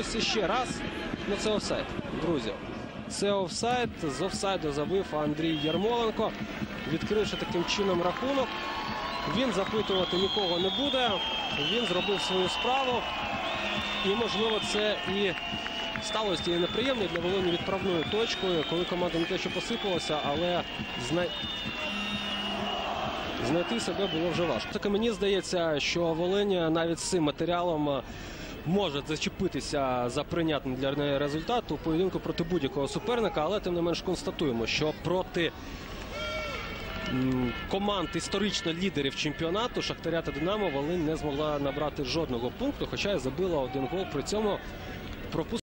ось іще раз. Ну це офсайд, друзі. Це офсайд. З офсайду забив Андрій Ярмоленко, відкривши таким чином рахунок. Він запитувати нікого не буде. Він зробив свою справу. І, можливо, це і сталося тією неприємною для Волині відправною точкою, коли команда не те, що посипалася, але зна... знайти себе було вже важко. Так і мені здається, що Волиня навіть з цим матеріалом може зачепитися за прийнятний для неї результат у поєдинку проти будь-якого суперника, але тим не менш констатуємо, що проти команд історично лідерів чемпіонату Шахтаря та Динамо Волинь не змогла набрати жодного пункту, хоча й забила один гол. При цьому пропустила.